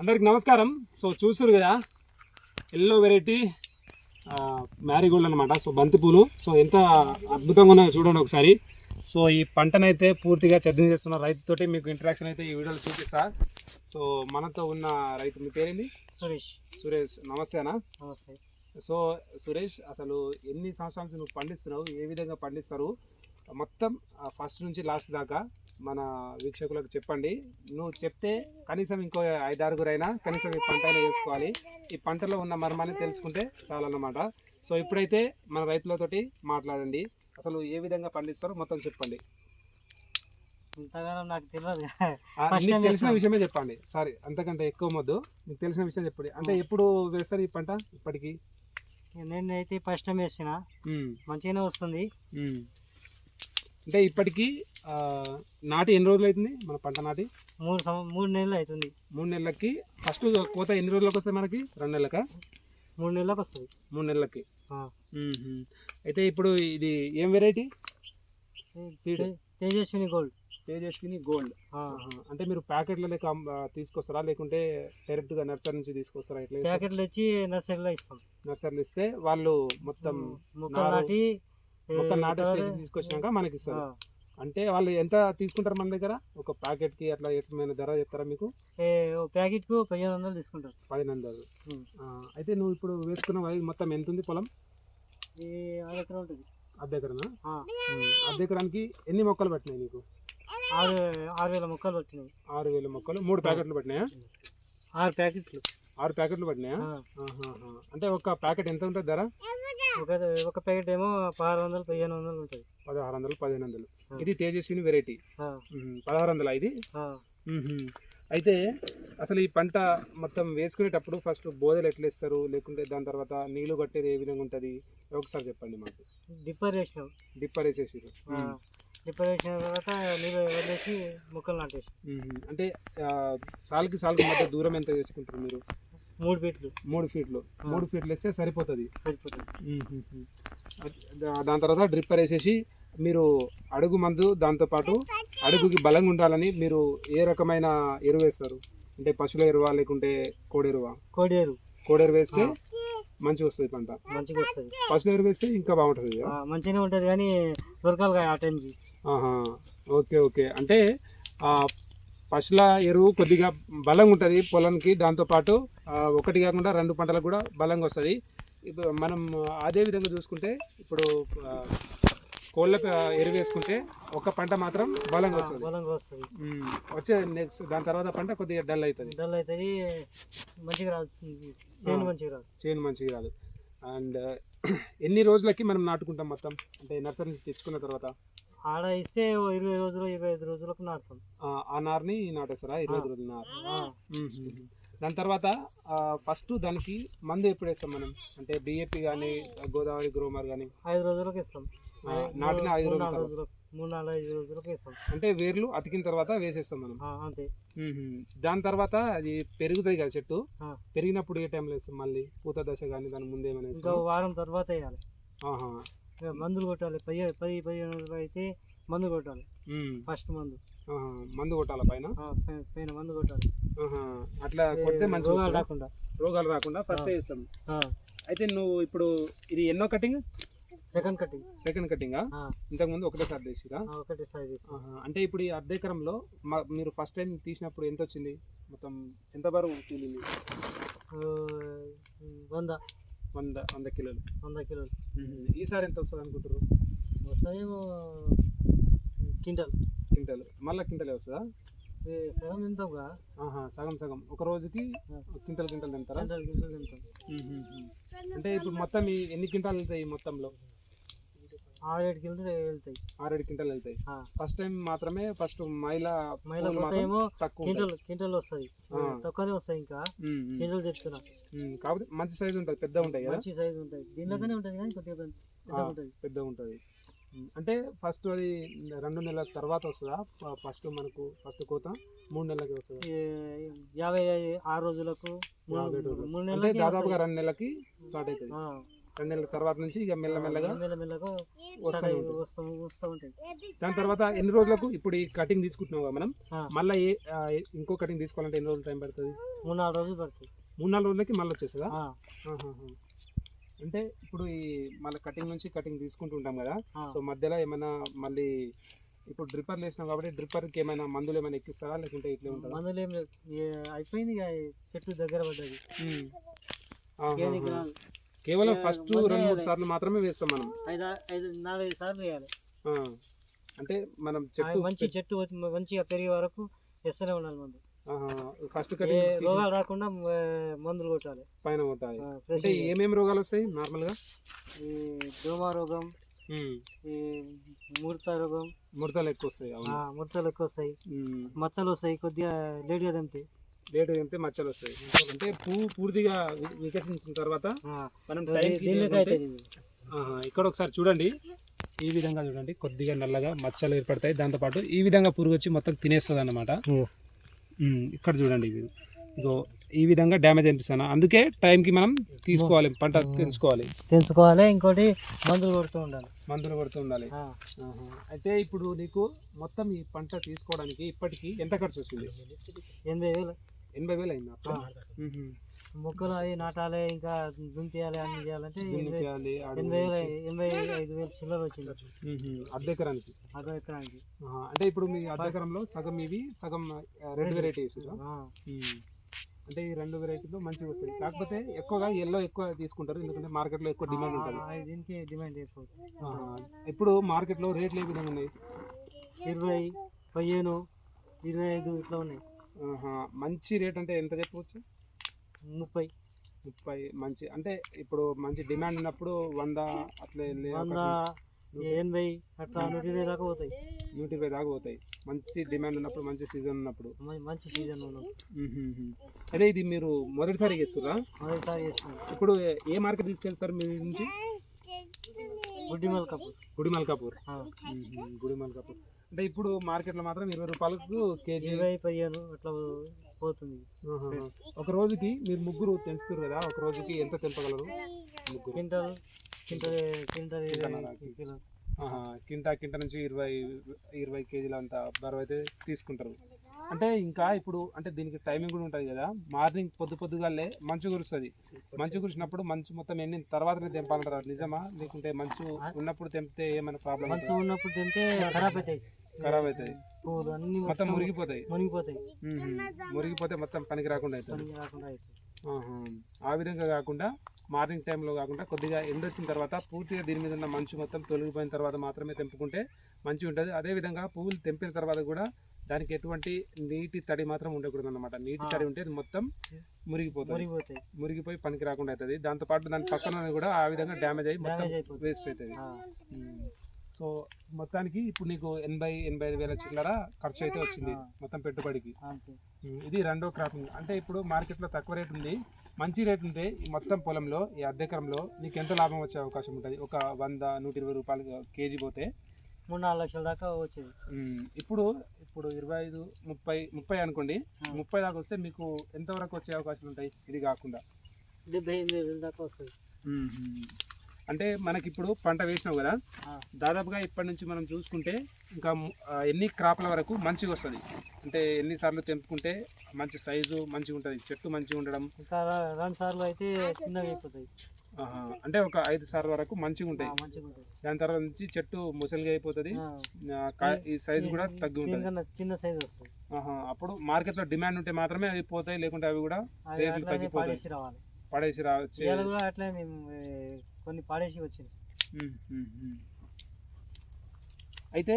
అందరికి నమస్కారం. సో చూసారు కదా ఎల్లో వెరైటీ మ్యారీగోల్డ్ అనమాట సో బంతిపూలు సో ఎంత అద్భుతంగా ఉన్నాయో చూడండి ఒకసారి. సో ఈ పంటనైతే పూర్తిగా చర్చ చేస్తున్న రైతుతోటి మీకు ఇంటరాక్షన్ అయితే ఈ వీడియోలో చూపిస్తా. సో మనతో ఉన్న రైతు మీ పేరేంటి సురేష్. సురేష్ నమస్తే అన్న. నమస్తే. సో సురేష్ అసలు ఎన్ని సంవత్సరాల నుంచి నువ్వు పండిస్తున్నావు? ఏ విధంగా పండిస్తారు? మొత్తం ఫస్ట్ నుంచి లాస్ట్ దాకా మన వీక్షకులకు చెప్పండి. నువ్వు చెప్తే కనీసం ఇంకో ఐదారుగురైనా కనీసం ఈ పంట అయినా వేసుకోవాలి. ఈ పంటలో ఉన్న మర్మాన్ని తెలుసుకుంటే చాలన్నమాట. సో ఇప్పుడైతే మన రైతులతోటి మాట్లాడండి. అసలు ఏ విధంగా పండిస్తారో మొత్తం చెప్పండి. ఇంతగానో నాకు తెలియదు తెలిసిన. విషయమే చెప్పండి. సారీ అంతకంటే ఎక్కువ మొద్దు. మీకు తెలిసిన విషయం చెప్పండి. అంటే ఎప్పుడు వేస్తారు ఈ పంట ఇప్పటికి? నేను అయితే ఫస్ట్ టైం వేసిన. మంచిగానే వస్తుంది. అంటే ఇప్పటికీ నాటి ఎన్ని రోజులు అవుతుంది మన పంట నాటి? మూడు మూడు నెలలు అవుతుంది. మూడు నెలలకి ఫస్ట్ కోత ఎన్ని రోజులకు వస్తాయి మనకి? రెండు నెలలక? మూడు నెలలకు వస్తుంది. మూడు నెలలకి. అయితే ఇప్పుడు ఇది ఏం variety seed Tejaswini gold. Tejaswini gold. అంటే మీరు ప్యాకెట్ల లెక్క తీసుకొస్తారా? లేకుంటే డైరెక్ట్గా నర్సరీ నుంచి తీసుకొస్తారా? ఎట్లా ప్యాకెట్లు ఇచ్చి నర్సరీలో ఇస్తాం. నర్సరీలు ఇస్తే వాళ్ళు మొత్తం నాటి మొక్క నాటే స్టేజ్ తీసుకొచ్చినాక మనకి ఇస్తారు. అంటే వాళ్ళు ఎంత తీసుకుంటారు మన దగ్గర? ఒక ప్యాకెట్కి అట్లా ఎట్లా ధర చెప్తారా మీకు? ఏ, ఓ ప్యాకెట్కు పదిహేను వందలు తీసుకుంటారు. పదిహేను వందలు. అయితే నువ్వు ఇప్పుడు వేసుకున్న మొత్తం ఎంత ఉంది పొలం ఎకరం ఉంటుంది. అర్ధ ఎకరనా ఉమ్, అర్ధ ఎకరానికి ఎన్ని మొక్కలు పట్టినాయి నీకు? ఆరు ఆరు వేల మొక్కలు పట్టినాయి. ఆరు వేల మొక్కలు మూడు ప్యాకెట్లు పట్టినాయా? ఆరు ప్యాకెట్లు. ఆరు ప్యాకెట్లు ఆహాహా. అంటే ఒక ప్యాకెట్ ఎంత ఉంటుంది ధర? ఒక ప్యాకెట్ ఏమో పదహారు వందలు పదిహేను వందలు ఉంటుంది. పదహారు వందలు పదిహేను వందలు. ఇది తేజస్విని వెరైటీ. పదహారు వందల ఇది. అయితే అసలు ఈ పంట మొత్తం వేసుకునేటప్పుడు ఫస్ట్ బోదెలు ఎట్లా ఇస్తారు లేకుంటే దాని తర్వాత నీళ్ళు కట్టేది ఏ విధంగా ఉంటుంది? ఒకసారి చెప్పండి మాకు. డిప్పర్ వేసినాం. డిప్పర్ వేసేసి ఆ, డిప్పర్ వేసిన తర్వాత నీళ్ళు వదిలేసి మొక్కలు నాటేసి. అంటే సాలుకి సాలుకి మధ్య దూరం ఎంత వేసుకుంటారు మీరు? మూడు ఫీట్లు. మూడు ఫీట్లు. మూడు ఫీట్లు వేస్తే సరిపోతుంది. సరిపోతుంది. దాని తర్వాత డ్రిప్పర్ వేసేసి మీరు అడుగు మందు దాంతోపాటు అడుగుకి బలంగా ఉండాలని మీరు ఏ రకమైన ఎరువు వేస్తారు? అంటే పశువుల ఎరువా లేకుంటే కోడి ఎరువా? కోడేరు కోడి ఎరువు వేస్తే మంచిగా వస్తుంది పంట. మంచిగా వస్తుంది. పశువుల ఎరువు వేస్తే ఇంకా బాగుంటుంది మంచిగానే ఉంటుంది కానీ దొరకాలి ఆ టైంకి. Okay okay. అంటే ఆ పశువుల ఎరువు కొద్దిగా బలంగా ఉంటుంది పొలానికి దాంతోపాటు ఒకటి కాకుండా రెండు పంటలకు కూడా బలంగా వస్తుంది ఇప్పుడు మనం అదే విధంగా చూసుకుంటే ఇప్పుడు ఆ, కోళ్ళకు ఎరువు వేసుకుంటే ఒక పంట మాత్రం బలంగా వస్తుంది బలంగా వస్తుంది వచ్చే నెక్స్ట్ దాని తర్వాత పంట కొద్దిగా డల్ అవుతుంది డల్ అవుతుంది మంచిగా రాదు. చేను మంచిగా రాదు. చేను మంచిగా రాదు. అండ్ ఎన్ని రోజులకి మనం నాటుకుంటాం మొత్తం? అంటే నర్సరీ నుంచి తెచ్చుకున్న తర్వాత? ఆడ ఇస్తే ఇరవై రోజులు ఇరవై ఐదు రోజులకు నాటుతాం. ఆ, నారుని నాటేస్తారా ఇరవై ఐదు రోజుల నారు. దాని తర్వాత ఫస్ట్ దానికి మందు ఎప్పుడు వేస్తాం మనం? అంటే డిఏపి కానీ గోదావరి గ్రోమర్ కానీ ఐదు రోజులకు ఇస్తాం నాటిన ఐదు రోజుల మూడు నాలుగు ఐదు రోజులకు ఇస్తాం అంటే వేర్లు అతికిన తర్వాత వేసేస్తాం మనం. అంతే. దాని తర్వాత అది పెరుగుతుంది కదా చెట్టు. పెరిగినప్పుడు ఏ టైంలో వేస్తాం మళ్ళీ? పూత దశ కానీ దాని ముందు ఏమైనా ఇంకా వేస్తాం వారం తర్వాత వేయాలి. మందులు కొట్టాలి. పది పది పదిహేను అయితే మందు కొట్టాలి. ఫస్ట్ మందు. మందు కొట్టాల పైన? పై- పైన మందు కొట్టాలి. అట్లా కొడితే ఏ, మంచిగా రోగాలు? రాకుండా. రోగాలు రాకుండా ఫస్ట్. వేస్తాం ఆ, అయితే నువ్వు ఇప్పుడు ఇది ఎన్నో కటింగ్ సెకండ్ కటింగ్ సెకండ్ కటింగా ఆ, ఇంతకుముందు ఒకటేసారి తీసిరా ఆ, ఒకటి సైజ్ ఇస్తాం ఆహా. అంటే ఇప్పుడు ఈ అర్ధ ఎకరంలో మ- మీరు ఫస్ట్ టైం తీసినప్పుడు ఎంత వచ్చింది మొత్తం ఎంత బరువు తీలింది వంద. వంద వంద కిలోలు. వంద కిలోలు. ఈసారి ఎంత వస్తుంది అనుకుంటారు వస్తాయేమో కింటల్ క్వింటల్. మళ్ళీ క్వింటలే వస్తుందా? సగం ఆహా సగం సగం. ఒక రోజుకి క్వింటల్ క్వింటల్ తింటారా? కింటల్ కింటల్ తింటాం. అంటే ఇప్పుడు మొత్తం ఎన్ని క్వింటాలు వెళ్తాయి మొత్తంలో? ఆరేడు కిలోలు వెళ్తాయి. ఆరేడు క్వింటాలు వెళ్తాయి. ఫస్ట్ టైం మాత్రమే ఫస్ట్ మైల మైల. కింటల్ కింటల్ వస్తుంది ఆ. తక్కువనే వస్తాయి ఇంకా. కింటల్ చెప్తున్నా ఉమ్, కాకపోతే మంచి సైజు ఉంటుంది పెద్ద ఉంటాయి మంచి సైజు ఉంటాయి దీనిలోనే ఉంటుంది కానీ కొద్దిగా పెద్ద ఉంటుంది. అంటే ఫస్ట్ అది రెండు నెలల తర్వాత వస్తుందా? ఫస్ట్ మనకు ఫస్ట్ కోత మూడు నెలలకి వస్తుందా? యాభై ఆరు రోజులకు మూడు- నెలలకి దాదాపుగా రెండు నెలలకి స్టార్ట్ అవుతుంది. రెండు నెలల తర్వాత నుంచి ఇక మెల్లమెల్లగా మెల్లమెల్లగా వస్తూ ఉంటాయి దాని తర్వాత ఎన్ని రోజులకు ఇప్పుడు ఈ కటింగ్ తీసుకుంటున్నాం కదా మనం? ఆ. మళ్ళీ ఏ ఆ, ఇంకో కటింగ్ తీసుకోవాలంటే ఎన్ని రోజులు టైం పడుతుంది? మూడు నాలుగు రోజులు పడుతుంది. మూడు నాలుగు రోజులకి మళ్ళీ వచ్చేస్తుందా? ఆ, ఆహాహా. అంటే ఇప్పుడు ఈ మళ్ళీ కటింగ్ నుంచి కటింగ్ తీసుకుంటూ ఉంటాం కదా? ఆ. సో మధ్యలో ఏమైనా మళ్ళీ ఇప్పుడు డ్రిప్పర్లు వేసినాం కాబట్టి డ్రిప్పర్కి ఏమైనా మందులు ఏమైనా ఎక్కిస్తారా? లేకుంటే ఇట్లే ఉంటుందా? మందులు ఏం లేదు ఏ- అయిపోయింది ఇక ఈ చెట్టు దగ్గర పడ్డది. కేవలం ఫస్ట్ రెండు మూడు. సార్లు మాత్రమే వేస్తాం మనం. ఐదు ఐదు నాలుగైదు సార్లు వేయాలి. అంటే మనం చెట్టు మంచి చెట్టు మంచిగా పెరిగే వరకు వేస్తూనే ఉండాలి మందు. ఫస్ట్ రోగాలు రాకుండా మందులు కొట్టాలి. పైన ఫ్రెష్ అంటే ఏమేమి రోగాలు వస్తాయి నార్మల్గా ఈ దోమ రోగం. ఈ ముడత రోగం. ముడతలు ఎక్కువ వస్తాయి ముడతలు ఎక్కువ వస్తాయి. మచ్చలు వస్తాయి కొద్దిగా లేట్గా తెంపుతాయి లేటు అయితే మచ్చలు వస్తాయి. అంటే పువ్వు పూర్తిగా వికసించిన తర్వాత మనం ఇక్కడ ఒకసారి చూడండి. ఈ విధంగా చూడండి. కొద్దిగా నల్లగా మచ్చలు ఏర్పడతాయి. దాంతోపాటు ఈ విధంగా పురుగు వచ్చి మొత్తం తినేస్తుంది అన్నమాట ఇక్కడ చూడండి ఇది. ఇగో ఈ విధంగా డ్యామేజ్ అనిపిస్తాను అందుకే టైంకి మనం తీసుకోవాలి పంట తెలుసుకోవాలి తెంచుకోవాలి. ఇంకోటి మందులు కొడుతూ ఉండాలి. మందులు కొడుతూ ఉండాలి. అయితే ఇప్పుడు నీకు మొత్తం ఈ పంట తీసుకోవడానికి ఇప్పటికి ఎంత ఖర్చు వచ్చింది ఎనభై వేలు. ఎనభై వేలు అయింది మొక్కలు అవి నాటాలి ఇంకా దుంతేయాలి అన్ని చేయాలంటే ఎనభై వేలు ఎనభై ఐదు వేలు చిల్లర వచ్చింది. అర్ధ ఎకరానికి. అదో ఎకరానికి. అంటే ఇప్పుడు మీ అర్ధ ఎకరంలో సగం ఇవి సగం రెండు వెరైటీ వేసారు అంటే ఈ రెండు వెరైటీలు మంచిగా వస్తాయి. కాకపోతే ఎక్కువగా ఎల్లో ఎక్కువ తీసుకుంటారు ఎందుకంటే మార్కెట్లో ఎక్కువ డిమాండ్ ఉంటుంది. దీనికి డిమాండ్ ఎక్కువ. ఇప్పుడు మార్కెట్లో రేట్లు ఏ విధంగా ఉన్నాయి? ఇరవై పదిహేను ఇరవై ఐదు ఇట్లా ఉన్నాయి. మంచి రేట్ అంటే ఎంత చెప్పవచ్చు? ముప్పై. ముప్పై మంచి అంటే ఇప్పుడు మంచి డిమాండ్ ఉన్నప్పుడు వంద అట్లా వంద ఎనభై అట్లా నూట ఇరవై దాకా పోతాయి. నూట ఇరవై దాకా పోతాయి. మంచి డిమాండ్ ఉన్నప్పుడు మంచి సీజన్ ఉన్నప్పుడు. మంచి సీజన్ ఉన్నాం మ్మ్హ్మ్. అదే ఇది మీరు మొదటిసారి చేస్తురా మొదటిసారి చేస్తున్నాం. ఇప్పుడు ఏ- ఏ మార్కెట్ తీసుకెళ్తారు మీ నుంచి? గుడి మల్కాపూర్ ఆ, మ్మ్హ్మ్. గుడి మల్కాపూర్ అంటే ఇప్పుడు మార్కెట్లో మాత్రం ఇరవై రూపాయలకు కేజీ ఇరవై పదిహేను అట్లా పోతుంది. ఒక రోజుకి మీరు ముగ్గురు తెంచుతారు కదా ఒక రోజుకి ఎంత తెంపగలరు? ముగ్గురు quintal quintal quintal quintal quintal నుంచి ఇరవై ఇరవై కేజీల అంత బరువు అయితే తీసుకుంటారు. అంటే ఇంకా ఇప్పుడు అంటే దీనికి టైమింగ్ కూడా ఉంటుంది కదా. మార్నింగ్ పొద్దు పొద్దుగాలే మంచు కురుస్తుంది. మంచు కురిసినప్పుడు మంచు మొత్తం ఎండిన తర్వాతనే తెంపాలంటారు? నిజమా? లేకుంటే మంచు ఉన్నప్పుడు తెంపితే ఏమైనా ప్రాబ్లం మంచిగా ఉన్నప్పుడు తింటే ఖరాబ్ అవుతాయి. ఖరాబ్ అన్ని మొత్తం మురిగిపోతాయి. మునిగిపోతాయి. మ్మ్. మురిగిపోతే మొత్తం పనికి రాకుండా అవుతుంది. అవుతాయి. ఆ విధంగా కాకుండా మార్నింగ్ టైంలో కాకుండా కొద్దిగా ఎండ వచ్చిన తర్వాత పూర్తిగా దీని మీద ఉన్న మంచు మొత్తం తొలగిపోయిన తర్వాత మాత్రమే తెంపుకుంటే మంచి ఉంటుంది. అదేవిధంగా పువ్వులు తెంపిన తర్వాత కూడా దానికి ఎటువంటి నీటి తడి మాత్రం ఉండకూడదు అనమాట నీటి తడి ఉంటే మొత్తం మురిగిపోతుంది. మురిగిపోయి పనికి రాకుండా అవుతుంది దాంతోపాటు దాని పక్కన కూడా ఆ విధంగా డ్యామేజ్ అయ్యి మొత్తం వేస్ట్ అవుతుంది. సో మొత్తానికి ఇప్పుడు నీకు ఎనభై ఎనభై ఐదు వేల చిల్లర ఖర్చు అయితే వచ్చింది మొత్తం పెట్టుబడికి. ఇది రెండో క్రాపింగ్. అంటే ఇప్పుడు మార్కెట్లో తక్కువ రేట్ ఉంది. మంచి రేట్ ఉంటే ఈ మొత్తం పొలంలో ఈ అద్దె ఎకరంలో నీకు ఎంత లాభం వచ్చే అవకాశం ఉంటుంది? ఒక వంద నూట ఇరవై రూపాయలు కేజీ పోతే? మూడు నాలుగు లక్షల దాకా వచ్చేది. ఇప్పుడు ఇప్పుడు ఇరవై ఐదు ముప్పై ముప్పై అనుకోండి. ముప్పై దాకా వస్తే మీకు ఎంతవరకు వచ్చే అవకాశాలు ఉంటాయి? ఇది కాకుండా. డెబ్బై ఎనిమిది వేలు దాకా వస్తుంది. అంటే మనకి ఇప్పుడు పంట వేసినావు కదా దాదాపుగా ఇప్పటి నుంచి మనం చూసుకుంటే ఇంకా ఎన్ని క్రాప్ల వరకు మంచిగా వస్తుంది. అంటే ఎన్నిసార్లు తెంపుకుంటే మంచి సైజు మంచిగా ఉంటుంది చెట్టు మంచిగా ఉండడం. రెండు సార్లు అయితే చిన్నగా అయిపోతాయి ఆహా. అంటే ఒక ఐదు సార్లు వరకు మంచిగా ఉంటాయి. దాని తర్వాత నుంచి చెట్టు ముసలిగా అయిపోతుంది. ఈ సైజు కూడా తగ్గి ఉంటుంది. చిన్న సైజ్ వస్తుంది. అప్పుడు మార్కెట్లో డిమాండ్ ఉంటే మాత్రమే అవి పోతాయి లేకుంటే అవి కూడా రేట్లు తగ్గిపోతాయి. పాడేసి రావాలి. పడేసి రావచ్చు అట్లే కొన్ని పాడేసి వచ్చింది. అయితే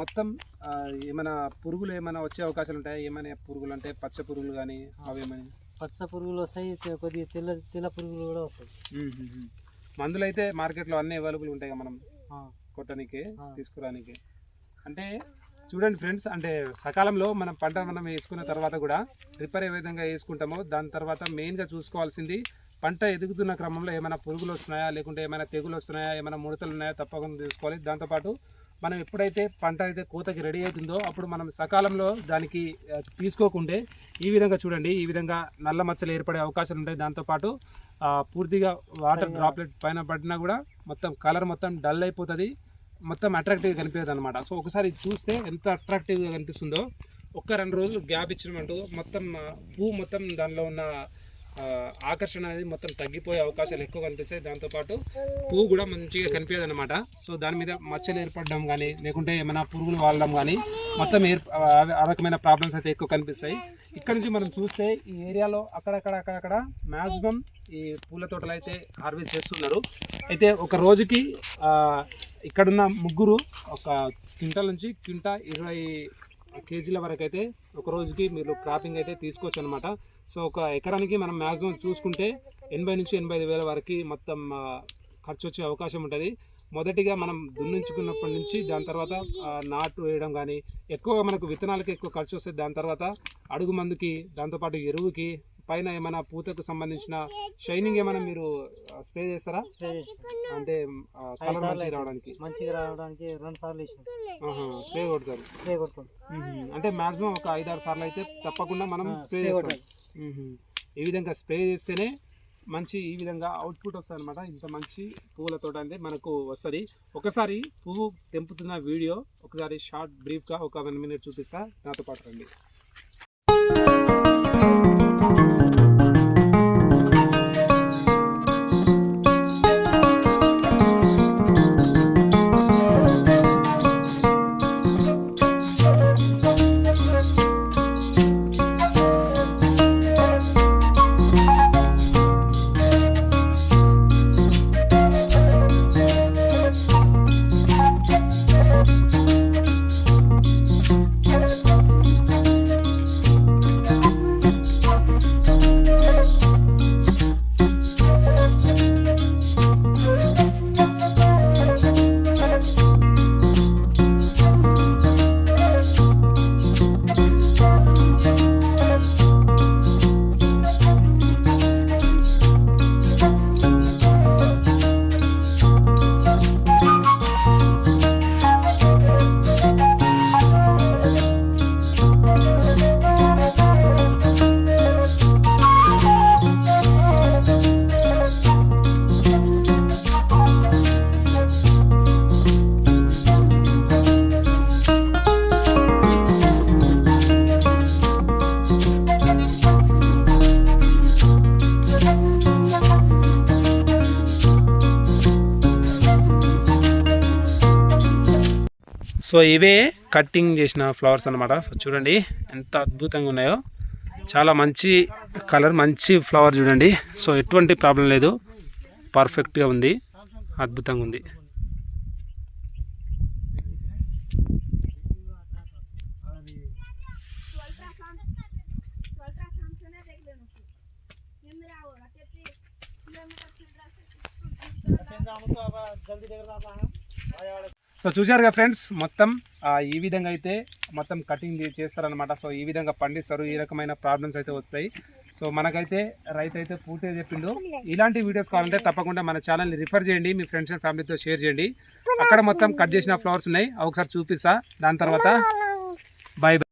మొత్తం ఏమైనా పురుగులు ఏమైనా వచ్చే అవకాశాలు ఉంటాయి? ఏమైనా పురుగులు అంటే పచ్చ పురుగులు కానీ అవి ఏమైనా? పచ్చ పురుగులు వస్తాయి కొద్దిగా తెల్ల తెల్ల పురుగులు కూడా వస్తాయి. మందులు అయితే మార్కెట్లో అన్ని అవైలబుల్ ఉంటాయి మనం? కొట్టడానికి. తీసుకురానికి. అంటే చూడండి ఫ్రెండ్స్ అంటే సకాలంలో మనం పంట మనం వేసుకున్న తర్వాత కూడా రిపేర్ ఏ విధంగా వేసుకుంటామో దాని తర్వాత మెయిన్గా చూసుకోవాల్సింది పంట ఎదుగుతున్న క్రమంలో ఏమైనా పురుగులు వస్తున్నాయా? లేకుంటే ఏమైనా తెగులు వస్తున్నాయా? ఏమైనా ముడతలు ఉన్నాయా? తప్పకుండా చూసుకోవాలి దాంతోపాటు మనం ఎప్పుడైతే పంట అయితే కోతకి రెడీ అవుతుందో అప్పుడు మనం సకాలంలో దానికి తీసుకోకుంటే ఈ విధంగా చూడండి. ఈ విధంగా నల్ల మచ్చలు ఏర్పడే అవకాశాలు ఉంటాయి. దాంతోపాటు పూర్తిగా వాటర్ డ్రాప్లెట్ పైన పడినా కూడా మొత్తం కలర్ మొత్తం డల్ అయిపోతుంది. మొత్తం అట్రాక్టివ్గా కనిపించదు అనమాట సో ఒకసారి చూస్తే ఎంత అట్రాక్టివ్గా కనిపిస్తుందో. ఒక్క రెండు రోజులు గ్యాప్ ఇచ్చినామంటూ మొత్తం పువ్వు మొత్తం దానిలో ఉన్న ఆకర్షణ అనేది మొత్తం తగ్గిపోయే అవకాశాలు ఎక్కువ కనిపిస్తాయి. దాంతోపాటు పువ్వు కూడా మంచిగా కనిపించదు అనమాట సో దాని మీద మచ్చలు ఏర్పడడం కానీ లేకుంటే ఏమైనా పురుగులు వాడడం కానీ మొత్తం ఏర్ ఆ రకమైన ప్రాబ్లమ్స్ అయితే ఎక్కువ కనిపిస్తాయి. ఇక్కడ నుంచి మనం చూస్తే ఈ ఏరియాలో అక్కడక్కడ అక్కడక్కడ మ్యాక్సిమం ఈ పూల తోటలు అయితే హార్వెస్ట్ చేస్తున్నారు. అయితే ఒక రోజుకి ఇక్కడున్న ముగ్గురు ఒక క్వింటల్ నుంచి క్వింటా ఇరవై కేజీల వరకు అయితే ఒక రోజుకి మీరు క్రాపింగ్ అయితే తీసుకోవచ్చు అనమాట సో ఒక ఎకరానికి మనం మ్యాక్సిమం చూసుకుంటే ఎనభై నుంచి ఎనభై ఐదు వేల వరకు మొత్తం ఖర్చు వచ్చే అవకాశం ఉంటుంది. మొదటిగా మనం దున్నించుకున్నప్పటి నుంచి దాని తర్వాత నాటు వేయడం కానీ ఎక్కువగా మనకు విత్తనాలకి ఎక్కువ ఖర్చు వస్తుంది దాని తర్వాత అడుగు మందుకి దాంతోపాటు ఎరువుకి పైన ఏమైనా పూతకు సంబంధించిన షైనింగ్ ఏమైనా మీరు స్ప్రే చేస్తారా. అంటే కలర్ రావడానికి. మంచిగా రావడానికి రెండు సార్లు స్ప్రే కొడతారు. స్ప్రే కొడతాం. అంటే మాక్సిమం ఒక ఐదారు సార్లు అయితే తప్పకుండా మనం స్ప్రే చేస్తాం. ఈ విధంగా స్ప్రే చేస్తేనే మంచి ఈ విధంగా అవుట్పుట్ వస్తుంది అనమాట ఇంత మంచి పువ్వుల తోట అంటే మనకు వస్తుంది. ఒకసారి పువ్వు తెంపుతున్న వీడియో ఒకసారి షార్ట్ బ్రీఫ్గా ఒక వన్ మినిట్ చూపిస్తా. నాతో పాటు రండి. సో ఇవే కట్టింగ్ చేసిన ఫ్లవర్స్ అనమాట సో చూడండి ఎంత అద్భుతంగా ఉన్నాయో. చాలా మంచి కలర్ మంచి ఫ్లవర్ చూడండి. సో ఎటువంటి ప్రాబ్లం లేదు. పర్ఫెక్ట్గా ఉంది. అద్భుతంగా ఉంది. సో చూశారుగా ఫ్రెండ్స్ మొత్తం ఈ విధంగా అయితే మొత్తం కటింగ్ చేస్తారనమాట సో ఈ విధంగా పండిస్తారు. ఈ రకమైన ప్రాబ్లమ్స్ అయితే వస్తాయి. సో మనకైతే రైతు అయితే పూర్తిగా చెప్పిండు. ఇలాంటి వీడియోస్ కావాలంటే తప్పకుండా మన ఛానల్ని రిఫర్ చేయండి. మీ ఫ్రెండ్స్ అండ్ ఫ్యామిలీతో షేర్ చేయండి. అక్కడ మొత్తం కట్ చేసిన ఫ్లవర్స్ ఉన్నాయి. ఒకసారి చూపిస్తా. దాని తర్వాత బాయ్